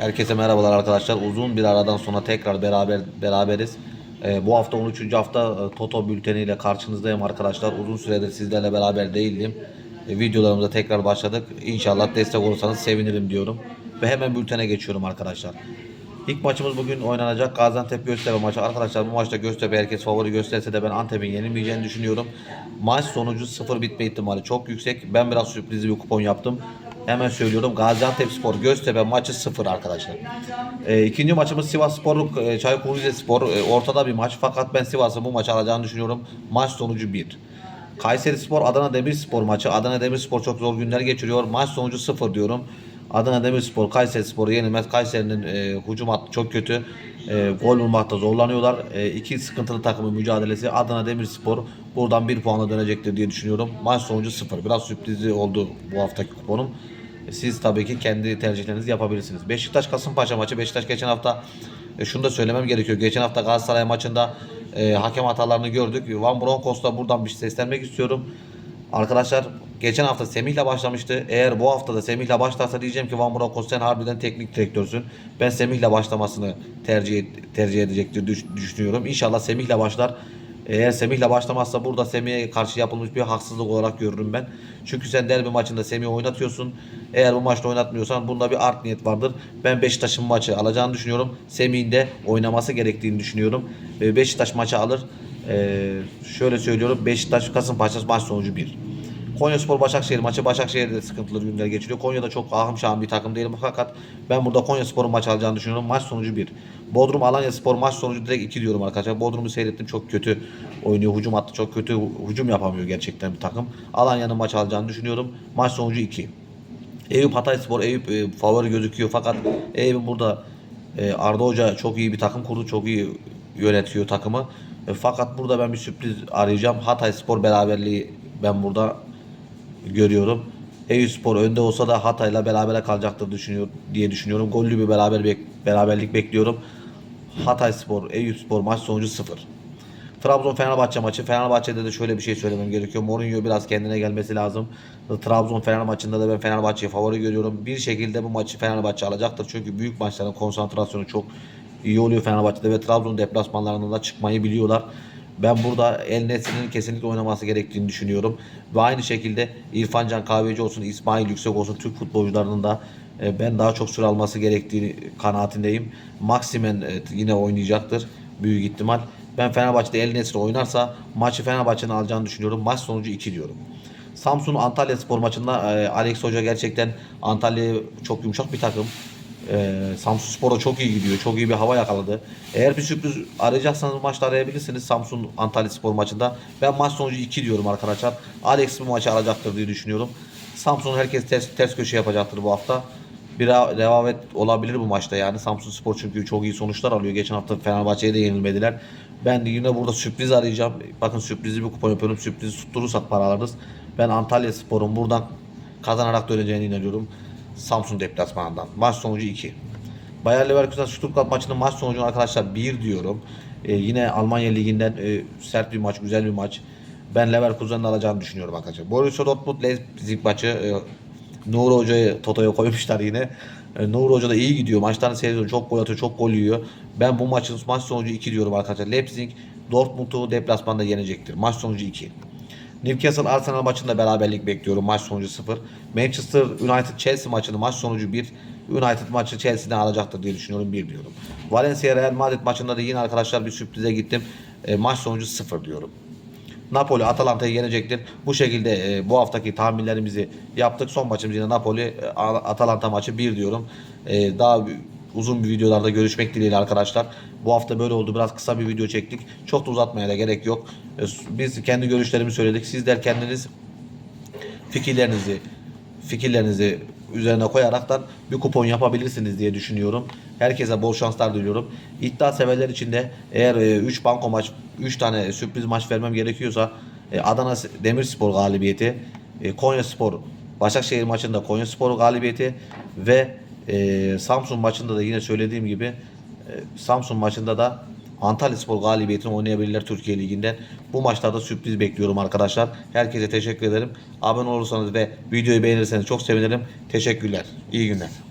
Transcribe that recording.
Herkese merhabalar arkadaşlar. Uzun bir aradan sonra tekrar beraber beraberiz. Ee, bu hafta 13. hafta e, Toto bülteniyle karşınızdayım arkadaşlar. Uzun süredir sizlerle beraber değildim. E, videolarımıza tekrar başladık. İnşallah destek olursanız sevinirim diyorum. Ve hemen bültene geçiyorum arkadaşlar. İlk maçımız bugün oynanacak Gaziantep Göztepe maçı. Arkadaşlar bu maçta Göztepe herkes favori gösterse de ben Antep'in yenilmeyeceğini düşünüyorum. Maç sonucu 0 bitme ihtimali çok yüksek. Ben biraz sürprizli bir kupon yaptım. Hemen söylüyorum Gaziantep Spor Göztepe maçı 0 arkadaşlar. E, ikinci maçımız Sivas Spor e, Çaykur Rizespor e, ortada bir maç. Fakat ben Sivas'ın bu maçı alacağını düşünüyorum. Maç sonucu 1. Kayseri Spor Adana Demirspor maçı. Adana Demirspor çok zor günler geçiriyor. Maç sonucu 0 diyorum. Adana Demirspor Kayseri Spor'u yenilmez. Kayseri'nin e, hücum hattı çok kötü. E, gol bulmakta zorlanıyorlar. E, iki sıkıntılı takımın mücadelesi. Adana Demirspor buradan bir puanla dönecektir diye düşünüyorum. Maç sonucu 0. Biraz sürprizli oldu bu haftaki kuponum. E, Siz tabii ki kendi tercihlerinizi yapabilirsiniz. Beşiktaş Kasımpaşa maçı. Beşiktaş geçen hafta e, şunu da söylemem gerekiyor. Geçen hafta Galatasaray maçında e, hakem hatalarını gördük. Van Bronckhorst'a buradan bir seslenmek istiyorum. Arkadaşlar geçen hafta Semih'le başlamıştı. Eğer bu hafta da Semih'le başlarsa diyeceğim ki Van Bronckhorst sen harbiden teknik direktörsün. Ben Semih'le başlamasını tercih tercih edecektir düş- düşünüyorum. İnşallah Semih'le başlar. Eğer Semih'le başlamazsa burada Semih'e karşı yapılmış bir haksızlık olarak görürüm ben. Çünkü sen derbi maçında Semih'i oynatıyorsun. Eğer bu maçta oynatmıyorsan bunda bir art niyet vardır. Ben Beşiktaş'ın maçı alacağını düşünüyorum. Semih'in de oynaması gerektiğini düşünüyorum. Ee, Beşiktaş maçı alır. Ee, şöyle söylüyorum. Beşiktaş Kasımpaşa maç sonucu 1. Konyaspor Başakşehir maçı Başakşehir'de sıkıntılı günler geçiriyor. Konya'da çok ahım şahım bir takım değil fakat ben burada Konyaspor'un maç alacağını düşünüyorum. Maç sonucu 1. Bodrum Alanya Spor maç sonucu direkt 2 diyorum arkadaşlar. Bodrum'u seyrettim çok kötü oynuyor. Hücum hattı çok kötü. Hücum yapamıyor gerçekten bir takım. Alanya'nın maç alacağını düşünüyorum. Maç sonucu 2. Eyüp Hatayspor Eyüp e, favori gözüküyor fakat Eyüp'ün burada e, Arda Hoca çok iyi bir takım kurdu. Çok iyi yönetiyor takımı. E, fakat burada ben bir sürpriz arayacağım. Hatayspor beraberliği ben burada görüyorum. Eyüpspor önde olsa da Hatay'la berabere kalacaktır düşünüyor diye düşünüyorum. Gollü bir beraber bek- beraberlik bekliyorum. Hatayspor, Eyüpspor maç sonucu 0. Trabzon Fenerbahçe maçı. Fenerbahçe'de de şöyle bir şey söylemem gerekiyor. Mourinho biraz kendine gelmesi lazım. Trabzon Fener maçında da ben Fenerbahçe'yi favori görüyorum. Bir şekilde bu maçı Fenerbahçe alacaktır. Çünkü büyük maçların konsantrasyonu çok iyi oluyor Fenerbahçe'de ve Trabzon deplasmanlarında da çıkmayı biliyorlar. Ben burada El Nesri'nin kesinlikle oynaması gerektiğini düşünüyorum. Ve aynı şekilde İrfan Can Kahveci olsun, İsmail Yüksek olsun Türk futbolcularının da e, ben daha çok süre alması gerektiğini kanaatindeyim. Maximen e, yine oynayacaktır büyük ihtimal. Ben Fenerbahçe'de El Nesri oynarsa maçı Fenerbahçe'nin alacağını düşünüyorum. Maç sonucu 2 diyorum. Samsun Antalya Spor maçında e, Alex Hoca gerçekten Antalya'ya çok yumuşak bir takım. E, Samsun Spor'a çok iyi gidiyor. Çok iyi bir hava yakaladı. Eğer bir sürpriz arayacaksanız maçta arayabilirsiniz Samsun Antalya Spor maçında. Ben maç sonucu 2 diyorum arkadaşlar. Alex bu maçı alacaktır diye düşünüyorum. Samsun herkes ters, ters köşe yapacaktır bu hafta. Bir re- rehavet olabilir bu maçta yani. Samsun Spor çünkü çok iyi sonuçlar alıyor. Geçen hafta Fenerbahçe'ye de yenilmediler. Ben yine burada sürpriz arayacağım. Bakın sürprizi bir kupon yapıyorum. Sürprizi tutturursak para alırız. Ben Antalya Spor'un buradan kazanarak döneceğine inanıyorum. Samsun deplasmanından. Maç sonucu 2. Bayer Leverkusen Stuttgart maçının maç sonucunu arkadaşlar 1 diyorum. Ee, yine Almanya Ligi'nden e, sert bir maç, güzel bir maç. Ben Leverkusen'in alacağını düşünüyorum arkadaşlar. Borussia Dortmund Leipzig maçı e, Nuri Hoca'yı Toto'ya koymuşlar yine. E, Nuri Hoca da iyi gidiyor. Maçlarını seyrediyor. Çok gol atıyor, çok gol yiyor. Ben bu maçın maç sonucu 2 diyorum arkadaşlar. Leipzig Dortmund'u deplasmanda yenecektir. Maç sonucu 2. Newcastle Arsenal maçında beraberlik bekliyorum. Maç sonucu 0. Manchester United Chelsea maçını maç sonucu 1. United maçı Chelsea'den alacaktır diye düşünüyorum 1 diyorum. Valencia Real Madrid maçında da yine arkadaşlar bir sürprize gittim. E, maç sonucu 0 diyorum. Napoli Atalanta'yı yenecektir. Bu şekilde e, bu haftaki tahminlerimizi yaptık. Son maçımız yine Napoli e, Atalanta maçı 1 diyorum. E, daha uzun bir videolarda görüşmek dileğiyle arkadaşlar. Bu hafta böyle oldu. Biraz kısa bir video çektik. Çok da uzatmaya da gerek yok. E, biz kendi görüşlerimizi söyledik. Sizler kendiniz fikirlerinizi fikirlerinizi üzerine koyaraktan bir kupon yapabilirsiniz diye düşünüyorum. Herkese bol şanslar diliyorum. İddia severler için de eğer 3 banko maç 3 tane sürpriz maç vermem gerekiyorsa e, Adana Demirspor galibiyeti, e, Konyaspor Başakşehir maçında Konyaspor galibiyeti ve e, Samsun maçında da yine söylediğim gibi e, Samsun maçında da Antalya Spor galibiyetini oynayabilirler Türkiye Ligi'nden. Bu maçlarda sürpriz bekliyorum arkadaşlar. Herkese teşekkür ederim. Abone olursanız ve videoyu beğenirseniz çok sevinirim. Teşekkürler. İyi günler.